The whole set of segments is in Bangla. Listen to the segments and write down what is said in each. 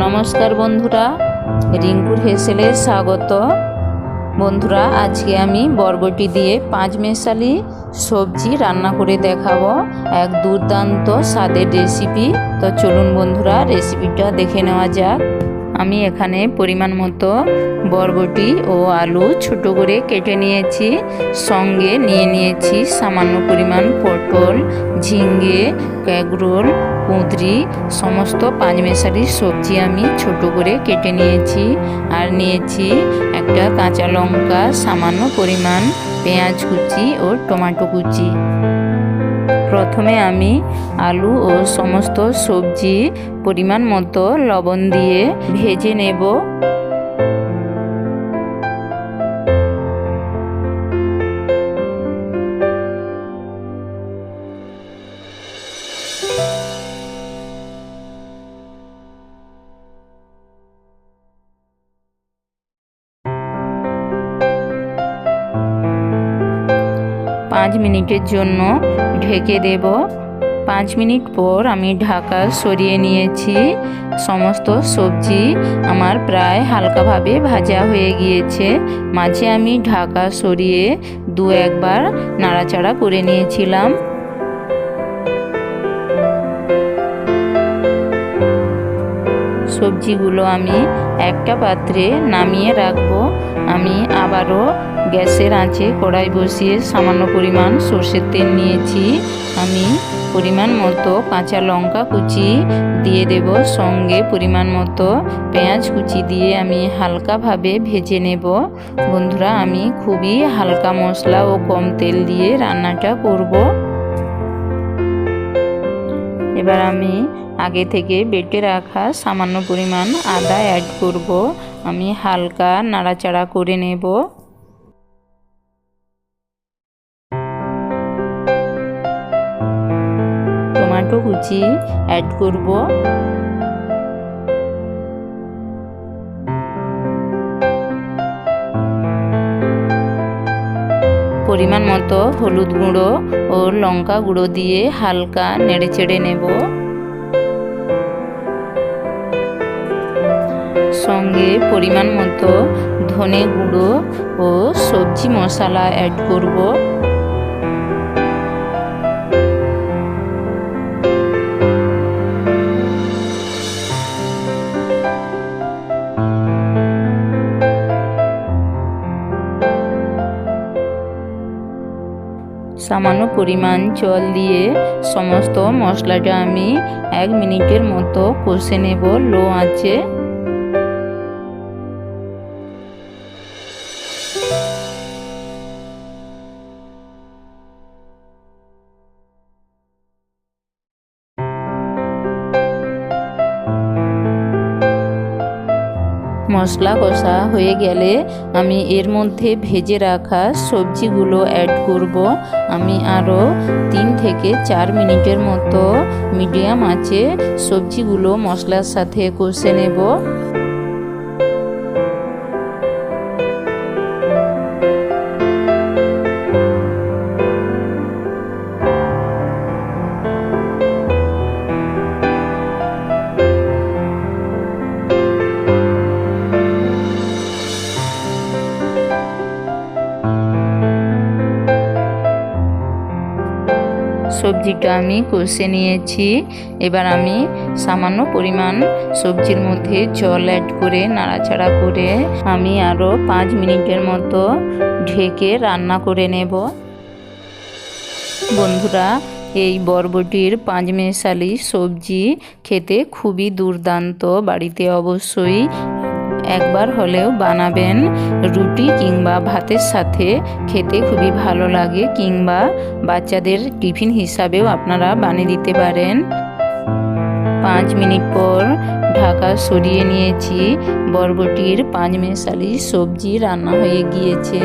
নমস্কার বন্ধুরা, রিঙ্কুর হেসেলে স্বাগত। বন্ধুরা, আজকে আমি বরবটি দিয়ে পাঁচ মেশালি সবজি রান্না করে দেখাবো। এক দুর্দান্ত স্বাদের রেসিপি তো চলুন বন্ধুরা রেসিপিটা দেখে নেওয়া যাক। আমি এখানে পরিমাণ মতো বরবটি ও আলু ছোট করে কেটে নিয়েছি। সঙ্গে নিয়ে নিয়েছি সামান্য পরিমাণ পটল ঝিঙ্গে ক্যাগরোল, কুঁদরি, সমস্ত পাঁচমেশালি সবজি আমি ছোট করে কেটে নিয়েছি। আর নিয়েছি একটা কাঁচা লঙ্কা, সামান্য পরিমাণ পেঁয়াজ কুচি ও টমেটো কুচি। প্রথমে আমি আলু ও সমস্ত সবজি পরিমাণ মতো লবণ দিয়ে ভেজে নেব। পাঁচ মিনিটের জন্য ঢেকে দেব। পাঁচ মিনিট পর আমি ঢাকা সরিয়ে নিয়েছি। সমস্ত সবজি আমার প্রায় হালকাভাবে ভাজা হয়ে গিয়েছে। মাঝে আমি ঢাকা সরিয়ে দু একবার নাড়াচাড়া করে নিয়েছিলাম। সবজিগুলো আমি একটা পাত্রে নামিয়ে রাখব। আমি আবারও গ্যাসের আঁচে কড়াই বসিয়ে সামান্য পরিমাণ সর্ষের তেল নিয়েছি। আমি পরিমাণ মতো কাঁচা লঙ্কা কুচি দিয়ে দেব, সঙ্গে পরিমাণ মতো পেঁয়াজ কুচি দিয়ে আমি হালকাভাবে ভেজে নেব। বন্ধুরা, আমি খুবই হালকা মশলা ও কম তেল দিয়ে রান্নাটা করব। এবার আমি আগে থেকে বেটে রাখা সামান্য পরিমাণ আদা অ্যাড করব। আমি হালকা নাড়াচাড়া করে নেব। টমেটো কুচি অ্যাড করব। পরিমাণ মতো হলুদ গুঁড়ো ও লঙ্কা গুঁড়ো দিয়ে হালকা নেড়ে চেড়ে নেব। সঙ্গে পরিমাণ মতো ধনে গুঁড়ো ও সবজি মশলা অ্যাড করব। সামান্য পরিমাণ জল দিয়ে সমস্ত মশলাটা আমি এক মিনিটের মতো কষে নেব। লো আঁচে মশলা কষা হয়ে গেলে আমি এর মধ্যে ভেজে রাখা সবজিগুলো অ্যাড করব। আমি আরও তিন থেকে চার মিনিটের মতো মিডিয়াম আছে সবজিগুলো মশলার সাথে কষে নেব। সবজিটা আমি কষে নিয়েছি। এবার আমি সামান্য পরিমাণ সবজির মধ্যে জল অ্যাড করে, নাড়াচাড়া করে আমি আরও পাঁচ মিনিটের মতো ঢেকে রান্না করে নেব। বন্ধুরা, এই বরবটির পাঁচমেশালি সবজি খেতে খুবই দুর্দান্ত বাড়িতে অবশ্যই একবার হলেও বানাবেন রুটি কিংবা ভাতের সাথে খেতে খুবই ভালো লাগে কিংবা বাচ্চাদের টিফিন হিসাবেও আপনারা বানিয়ে দিতে পারেন। পাঁচ মিনিট পর ঢাকা সরিয়ে নিয়েছি। বরবটির পাঁচ মেশালি সবজি রান্না হয়ে গিয়েছে।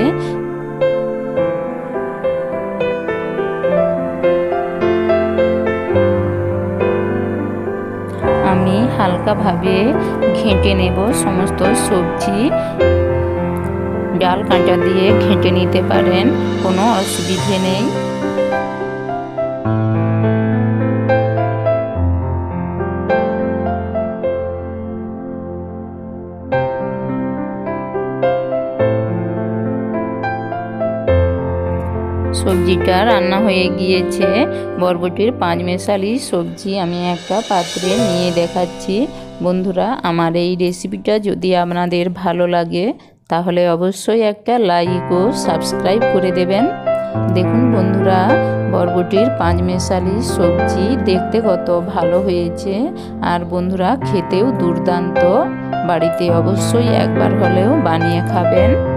হালকাভাবে ঘেঁটে নেব সমস্ত সবজি। ডাল কাঁটা দিয়ে ঘেঁটে নিতে পারেন কোনো অসুবিধে নেই। সবজিটা রান্না হয়ে গিয়েছে। বরবটির পাঁচ মেশালি সবজি আমি একটা পাত্রে নিয়ে দেখাচ্ছি। বন্ধুরা, আমার এই রেসিপিটা যদি আপনাদের ভালো লাগে, তাহলে অবশ্যই একটা লাইক ও সাবস্ক্রাইব করে দেবেন। দেখুন বন্ধুরা, বরবটির পাঁচ মেশালি সবজি দেখতে কত ভালো হয়েছে। আর বন্ধুরা, খেতেও দুর্দান্ত। বাড়িতে অবশ্যই একবার হলেও বানিয়ে খাবেন।